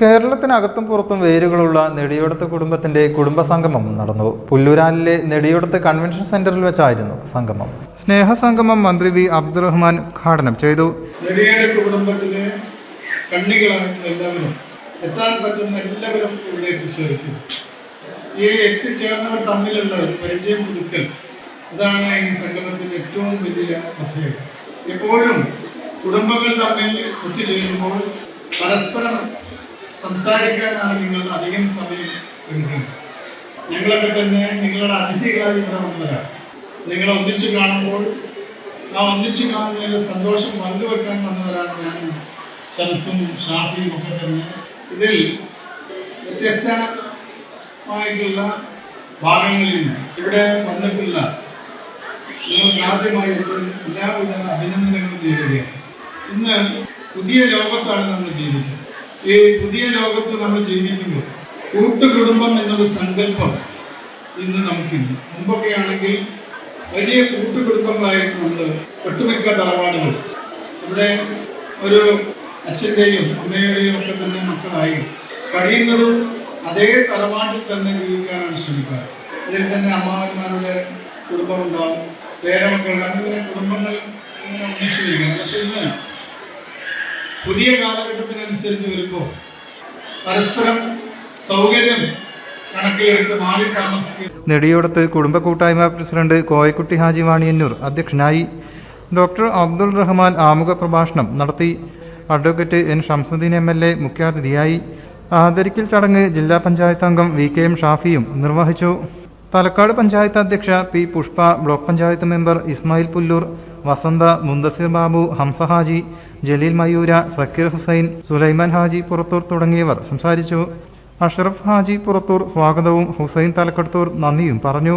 കേരളത്തിനകത്തും പുറത്തും വേരുകളുള്ള നെടിയോടത്ത് കുടുംബത്തിന്റെ കുടുംബസംഗമം നടന്നു. പുല്ലൂരാലിലെ നെടിയോടത്ത് കൺവെൻഷൻ സെന്ററിൽ വെച്ചായിരുന്നു സംഗമം. സ്നേഹസംഗമം മന്ത്രി വി. അബ്ദുറഹ്മാൻ ഉദ്ഘാടനം ചെയ്തു. എല്ലാവരും പറ്റുന്ന എല്ലാവരും ഇവിടെ ഈ പരിചയം അതാണ് ഈ സംഗമത്തിന്റെ ഏറ്റവും വലിയ പ്രത്യേകത. എപ്പോഴും കുടുംബങ്ങൾ തമ്മിൽ ഒത്തുചേരുമ്പോൾ പരസ്പരം സംസാരിക്കാനാണ് നിങ്ങൾ അധികം സമയം എടുക്കുന്നത്. ഞങ്ങളൊക്കെ തന്നെ നിങ്ങളുടെ അതിഥികളായി ഇവിടെ വന്നവരാണ്. നിങ്ങളെ ഒന്നിച്ച് കാണുമ്പോൾ ആ ഒന്നിച്ച് കാണുന്നതിന്റെ സന്തോഷം പങ്കുവെക്കാൻ വന്നവരാണ് ഞാൻ ഷംസും ഷാഫിയും ഒക്കെ തന്നെ. ഇതിൽ വ്യത്യസ്തമായിട്ടുള്ള ഭാഗങ്ങളിൽ ഇവിടെ വന്നിട്ടുള്ള നിങ്ങൾക്ക് ആദ്യമായി എല്ലാവിധ അഭിനന്ദനങ്ങളും നേടുകയാണ് ഇന്ന് പുതിയ ലോകത്താണ് നമ്മൾ ജീവിക്കുന്നത്. ഈ പുതിയ ലോകത്ത് നമ്മൾ ജീവിക്കുന്നു കൂട്ടുകുടുംബം എന്നൊരു സങ്കല്പം ഇന്ന് നമുക്കില്ല. മുമ്പൊക്കെ ആണെങ്കിൽ വലിയ കൂട്ടുകുടുംബങ്ങളായിരുന്നു നമ്മൾ ഒട്ടുമിക്ക തറവാടുകൾ ഇവിടെ ഒരു അച്ഛന്റെയും അമ്മയുടെയും ഒക്കെ തന്നെ മക്കളായി കഴിയുന്നതും അതേ തറവാട്ടിൽ തന്നെ ജീവിക്കാനാണ് ശ്രമിക്കാറ്. അതിൽ തന്നെ അമ്മാവന്മാരുടെ കുടുംബം ഉണ്ടാവും പേരമക്കൾ അങ്ങനെ കുടുംബങ്ങൾ ഇങ്ങനെ ഒന്നിച്ചു വരികയാണ് പക്ഷെ ഇന്ന് പുതിയ കാലഘട്ടത്തിനനുസരിച്ച് വരുമ്പോൾ പരസ്പരം സൗകര്യം കണക്കിലെടുത്ത് നെടിയോടത്ത് കുടുംബ കൂട്ടായ്മ പ്രസിഡന്റ് കോയക്കുട്ടി ഹാജി വാണിയന്നൂർ അധ്യക്ഷനായി ഡോക്ടർ അബ്ദുൾ റഹ്മാൻ ആമുഖ പ്രഭാഷണം നടത്തി. Advocate N Shamsudheen M L A മുഖ്യാതിഥിയായി. ആദരിക്കൽ ചടങ്ങ് ജില്ലാ പഞ്ചായത്ത് അംഗം വി കെ എം ഷാഫിയും നിർവഹിച്ചു. തലക്കാട് പഞ്ചായത്ത് അധ്യക്ഷ P Pushpa block panchayat member Ismail Pullur Vasantha Muntasir Babu Hamsahaji Jaleel Mayura Zakir Hussain Sulaiman Haji Purathur തുടങ്ങിയവർ സംസാരിച്ചു. അഷ്റഫ് ഹാജി പുറത്തൂർ സ്വാഗതവും ഹുസൈൻ തലക്കടത്തൂർ നന്ദിയും പറഞ്ഞു.